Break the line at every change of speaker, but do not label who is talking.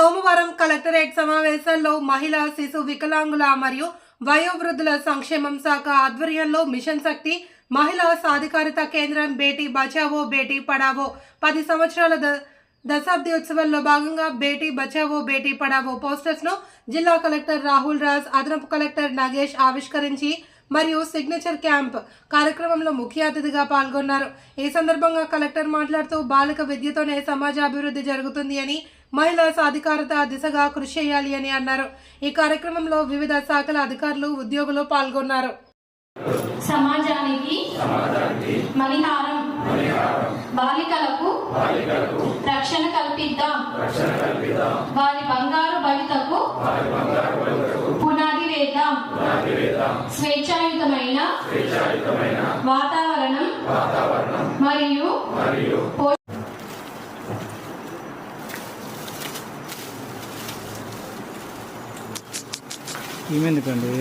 సోమవారం కలెక్టరేట్ సమావేశంలో మహిళా శిశు వికలాంగుల మరియు వయోవృద్ధుల సంక్షేమం శాఖ ఆధ్వర్యంలో మిషన్ శక్తి మహిళా సాధికారిత కేంద్రం బేటీ బచావో బేటీ పడావో పది సంవత్సరాల ద- దశాబ్ది ఉత్సవాల్లో భాగంగా బేటీ బచావో బేటీ పడావో పోస్టర్స్ను జిల్లా కలెక్టర్ రాహుల్ రాజ్ అదనపు కలెక్టర్ నాగేష్ ఆవిష్కరించి మరియు సిగ్నేచర్ క్యాంప్ కార్యక్రమంలో ముఖ్య అతిథిగా పాల్గొన్నారు. ఈ సందర్భంగా కలెక్టర్ మాట్లాడుతూ బాలిక విద్యతోనే సమాజ అభివృద్ధి జరుగుతుంది అని మహిళా సాధికారత దిశగా కృషి చేయాలి అని అన్నారు. ఈ కార్యక్రమంలో వివిధ శాఖల అధికారులు ఉద్యోగులు పాల్గొన్నారు.
సమాజానికి మణిహారం బాలికలకు రక్షణ కల్పిద్దాం. వారి బంగారు భవితకు పునాది వేద్దాం స్వేచ్ఛాయుతమైన వాతావరణం మరియు
ఏమెందుకండి